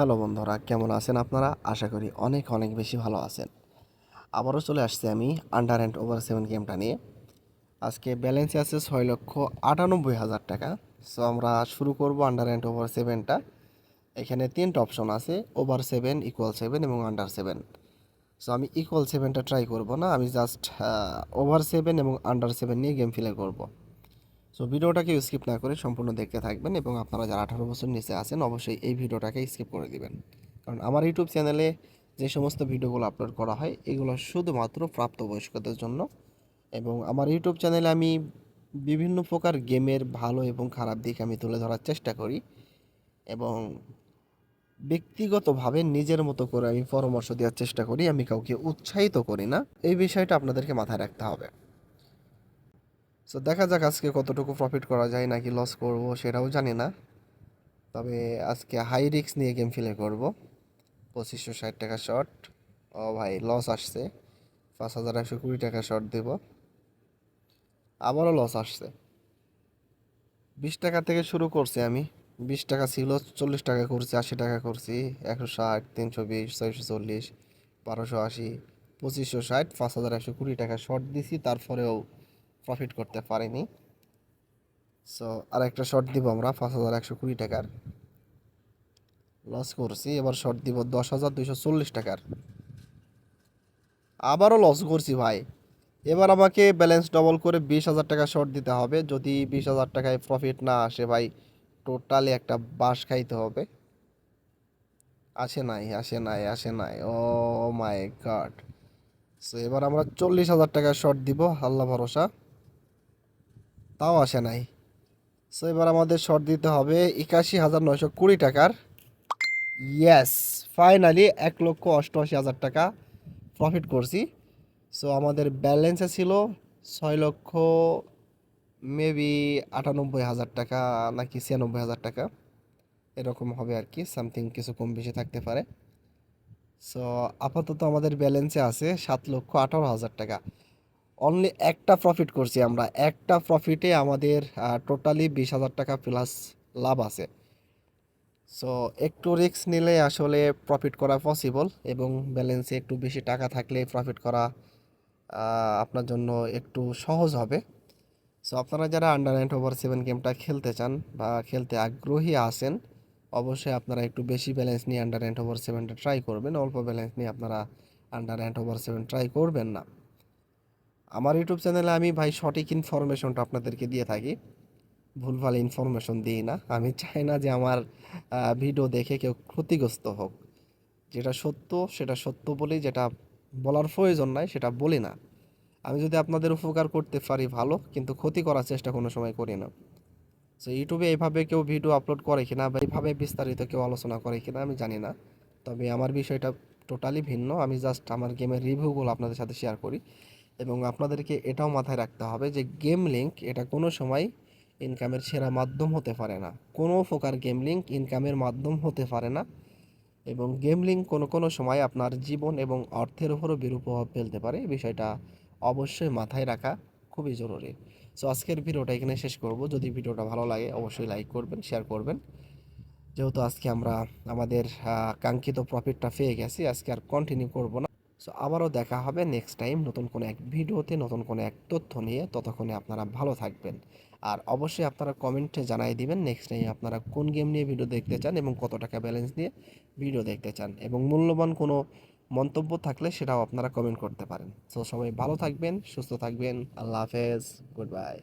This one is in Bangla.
হ্যালো বন্ধুরা, কেমন আছেন আপনারা? আশা করি অনেক অনেক বেশি ভালো আছেন। আবারও চলে আসছি আমি আন্ডার অ্যান্ড ওভার সেভেন গেমটা নিয়ে। আজকে ব্যালেন্সে আছে ছয় লক্ষ আটানব্বই হাজার টাকা। সো আমরা শুরু করব আন্ডার অ্যান্ড ওভার সেভেনটা এখানে তিনটা অপশন আছে ওভার সেভেন ইকুয়াল সেভেন এবং আন্ডার সেভেন সো আমি ইকুয়াল সেভেনটা ট্রাই করব না, আমি জাস্ট ওভার সেভেন এবং আন্ডার সেভেন নিয়ে গেম ফিলে করব। সো ভিডিওটাকে স্কিপ না করে সম্পূর্ণ দেখতে থাকবেন এবং আপনারা যারা আঠারো বছর নিচে আছেন, অবশ্যই এই ভিডিওটাকে স্কিপ করে দিবেন। কারণ আমার ইউটিউব চ্যানেলে যে সমস্ত ভিডিওগুলো আপলোড করা হয়, এগুলো শুধুমাত্র প্রাপ্তবয়স্কদের জন্য। এবং আমার ইউটিউব চ্যানেলে আমি বিভিন্ন প্রকার গেমের ভালো এবং খারাপ দিক আমি তুলে ধরার চেষ্টা করি। এবং ব্যক্তিগতভাবে নিজের মতো করে আমি পরামর্শ দেওয়ার চেষ্টা করি, আমি কাউকে উৎসাহিত করি না। এই বিষয়টা আপনাদেরকে মাথায় রাখতে হবে। সো দেখা যাক আজকে কতটুকু প্রফিট করা যায় নাকি লস করব সেটাও জানি না। তবে আজকে হাই রিস্ক নিয়ে গেম প্লে করব। পঁচিশশো ষাট টাকা শর্ট ও ভাই লস আসছে। পাঁচ হাজার একশো কুড়ি টাকা শর্ট দেব। আবারও লস আসছে। বিশ টাকা থেকে শুরু করছি আমি। বিশ টাকা ছিল, চল্লিশ টাকা করছি, আশি টাকা করছি। একশো ষাট, তিনশো বিশ ছয়শো চল্লিশ, বারোশো আশি, পঁচিশশো ষাট, পাঁচ হাজার একশো কুড়ি টাকা শর্ট দিছি। তারপরেও প্রফিট করতে পারিনি। সো আর একটা শর্ট দিব আমরা, পাঁচ হাজার একশো কুড়ি টাকার। লস করছি, এবার শর্ট দিব দশ হাজার দুইশো চল্লিশ টাকার। আবারও লস করছি ভাই। এবার আমাকে ব্যালেন্স ডবল করে বিশ হাজার টাকা শর্ট দিতে হবে। যদি বিশ হাজার টাকায় প্রফিট না আসে ভাই টোটালি একটা বাস খাইতে হবে। আসে নাই আসে নাই আসে নাই। ও মাই গড সো এবার আমরা চল্লিশ হাজার টাকা শর্ট দিব, আল্লাহ ভরসা। তাও আসে নাই। সো এবার আমাদের শর্ট দিতে হবে একাশি হাজার নয়শো কুড়ি টাকার। ইয়েস ফাইনালি এক লক্ষ অষ্টআশি হাজার টাকা প্রফিট করছি। সো আমাদের ব্যালেন্সে ছিল ছয় লক্ষ মেবি আটানব্বই হাজার টাকা নাকি ছিয়ানব্বই হাজার টাকা। এরকম হবে আর কি সামথিং কিছু কম বেশি থাকতে পারে। সো আপাতত আমাদের ব্যালেন্সে আছে সাত লক্ষ আঠারো হাজার টাকা। অনলি একটা প্রফিট করছি আমরা। একটা প্রফিটে আমাদের টোটালি বিশ হাজার টাকা প্লাস লাভ আছে। সো একটু রিস্ক নিলে আসলে প্রফিট করা পসিবল এবং ব্যালেন্সে একটু বেশি টাকা থাকলে প্রফিট করা আপনার জন্য একটু সহজ হবে। সো আপনারা যারা আন্ডার নাইন ওভার সেভেন গেমটা খেলতে চান বা খেলতে আগ্রহী আছেন, অবশ্যই আপনারা একটু বেশি ব্যালেন্স নিয়ে আন্ডার নাইন ওভার সেভেনটা ট্রাই করবেন। অল্প ব্যালেন্স নিয়ে আপনারা under nine over seven try করবেন না। আমার ইউটিউব চ্যানেলে আমি ভাই সঠিক ইনফরমেশনটা আপনাদেরকে দিয়ে থাকি। ভুলভাল ইনফরমেশন দিই না। আমি চাই না যে আমার ভিডিও দেখে কেউ ক্ষতিগ্রস্ত হোক। যেটা সত্য, সেটা সত্য বলি, যেটা বলার প্রয়োজন নাই, সেটা বলি না। আমি যদি আপনাদের উপকার করতে পারি ভালো, কিন্তু ক্ষতি করার চেষ্টা কোনো সময় করি না। সো ইউটিউবে এইভাবে কেউ ভিডিও আপলোড করে কিনা বা এইভাবে বিস্তারিত কেউ আলোচনা করে কিনা আমি জানি না। তবে আমার বিষয়টা টোটালি ভিন্ন। আমি জাস্ট আমার গেমের রিভিউগুলো আপনাদের সাথে শেয়ার করি। এবং আপনাদেরকে এটাও মাথায় রাখতে হবে যে গেম লিঙ্ক এটা কোনো সময় ইনকামের সেরা মাধ্যম হতে পারে না। কোনো প্রকার গেম লিঙ্ক ইনকামের মাধ্যম হতে পারে না এবং গেম লিঙ্ক কোনো কোনো সময় আপনার জীবন এবং অর্থের উপরও বিরূপ প্রভাব ফেলতে পারে। বিষয়টা অবশ্যই মাথায় রাখা খুবই জরুরি। সো আজকের ভিডিওটা এখানে শেষ করব। যদি ভিডিওটা ভালো লাগে, অবশ্যই লাইক করবেন শেয়ার করবেন। যেহেতু আজকে আমরা আমাদের কাঙ্ক্ষিত প্রফিটটা পেয়ে গেছি, আজকে আর কন্টিনিউ করব না। সো আবারও দেখা হবে নেক্সট টাইম নতুন কোনো এক ভিডিওতে, নতুন কোনো এক তথ্য নিয়ে। ততক্ষণে আপনারা ভালো থাকবেন। আর অবশ্যই আপনারা কমেন্টে জানাই দিবেন নেক্সট টাইম আপনারা কোন গেম নিয়ে ভিডিও দেখতে চান এবং কত টাকা ব্যালেন্স দিয়ে ভিডিও দেখতে চান। এবং মূল্যবান কোনো মন্তব্য থাকলে সেটাও আপনারা কমেন্ট করতে পারেন। সো সবাই ভালো থাকবেন, সুস্থ থাকবেন। আল্লাহ হাফেজ। Good bye